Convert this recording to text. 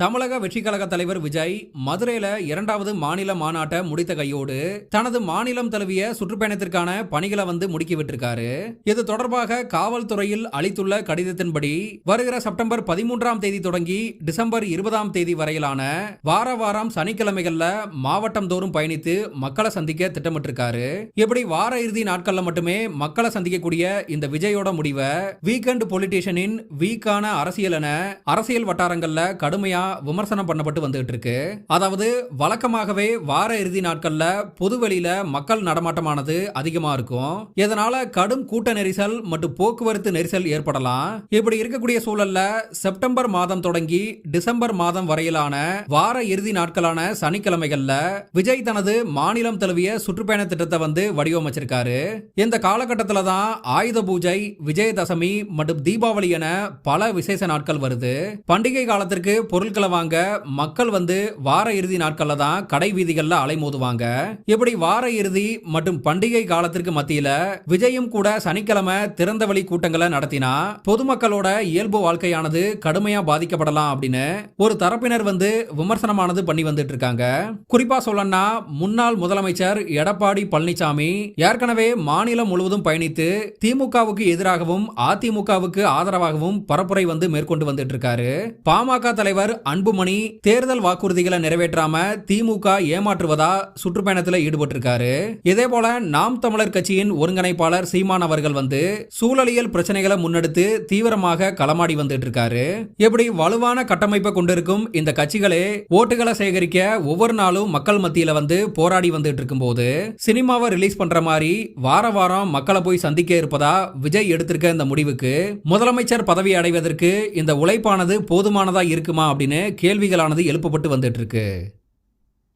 தமிழக வெற்றி கழக தலைவர் விஜய் மதுரையில இரண்டாவது மாநில மாநாட்டை முடித்த கையோடு தனது மாநிலம் தழுவிய சுற்றுப்பயணத்திற்கான பணிகளை வந்து முடுக்கி விட்டிருக்காரு. இது தொடர்பாக காவல்துறையில் அளித்துள்ள கடிதத்தின்படி வருகிற செப்டம்பர் பதிமூன்றாம் தேதி தொடங்கி டிசம்பர் இருபதாம் தேதி வரையிலான வார வாரம் சனிக்கிழமைகள்ல மாவட்டம் தோறும் பயணித்து மக்களை சந்திக்க திட்டமிட்டிருக்காரு. இப்படி வார இறுதி நாட்கள்ல மட்டுமே மக்களை சந்திக்கக்கூடிய இந்த விஜயோட முடிவை வீக்கெண்ட் பொலிட்டீஷியனின் வீக்கான அரசியல் என அரசியல் வட்டாரங்கள்ல கடுமையா விமர்சனம் பண்ணப்பட்டு வந்துகிட்டு இருக்கு அதாவது வழக்கமாகவே வார இறுதி நாட்கள்ல பொதுவெளியில மக்கள் நடமாட்டமானது அதிகமா இருக்கும். இதனால கடும் கூட்ட நெரிசல் மற்றும் போக்குவரத்து நெரிசல் ஏற்படலாம்? இப்படி இருக்கக்கூடிய சூழல்ல செப்டம்பர் மாதம் தொடங்கி டிசம்பர் மாதம் வரையிலான வார இறுதி நாட்களான சனிக்கிழமைகள்ல விஜய் தனது மாநிலம் தழுவிய சுற்றுப்பயண திட்டத்தை வந்து வடிவமைச்சிருக்காரு. இந்த காலகட்டத்தில் தான் ஆயுத பூஜை விஜயதசமி மற்றும் தீபாவளி என பல விசேஷ நாட்கள் வருது. பண்டிகை காலத்திற்கு பொருட்கள் வாங்க மக்கள் வந்து வார இறுதி நாட்கள்ல தான் கடை வீதிகள்ல அலைமோதுவாங்க. இப்படி வார இறுதி மற்றும் பண்டிகை காலத்திற்கு மத்தியில விஜயும் கூட சனிக்கிழமை திறந்த வழி கூட்டங்களை நடத்தினா பொதுமக்களோட இயல்பு வாழ்க்கையானது கடுமையா பாதிக்கப்படலாம் அப்படின்னு ஒரு தரப்பினர் வந்து விமர்சனமானது பண்ணி வந்துட்டு இருக்காங்க குறிப்பா சொல்லணும்னா முன்னாள் முதலமைச்சர் எடப்பாடி பழனிசாமி ஏற்கனவே மாநிலம் முழுவதும் பயணித்து திமுகவுக்கு எதிராகவும் அதிமுகவுக்கு ஆதரவாகவும் பரப்புரை வந்து மேற்கொண்டு வந்துட்டு இருக்காரு பாமக தலைவர் அன்புமணி தேர்தல் வாக்குறுதிகளை நிறைவேற்றாம திமுக ஏமாற்றுவதா சுற்றுப்பயணத்தில் ஈடுபட்டிருக்காரு. இதே போல நாம் தமிழர் கட்சியின் ஒருங்கிணைப்பாளர் சீமான் அவர்கள் வந்து சூழலியல் பிரச்சனைகளை முன்னெடுத்து தீவிரமாக களமாடி வந்துட்டு இருக்காரு எப்படி வலுவான கட்டமைப்பை கொண்டிருக்கும் இந்த கட்சிகளே ஓட்டுகளை சேகரிக்க ஒவ்வொரு நாளும் மக்கள் மத்தியில வந்து போராடி வந்துட்டு இருக்கும்போது சினிமாவை ரிலீஸ் பண்ற மாதிரி வார வாரம் மக்களை போய் சந்திக்க இருப்பதா விஜய் எடுத்திருக்க இந்த முடிவுக்கு முதலமைச்சர் பதவி அடைவதற்கு இந்த உழைப்பானது போதுமானதா இருக்குமா அப்படின்னு அப்படின்னு கேள்விகளானது எழுப்பப்பட்டு வந்துட்டு இருக்கு.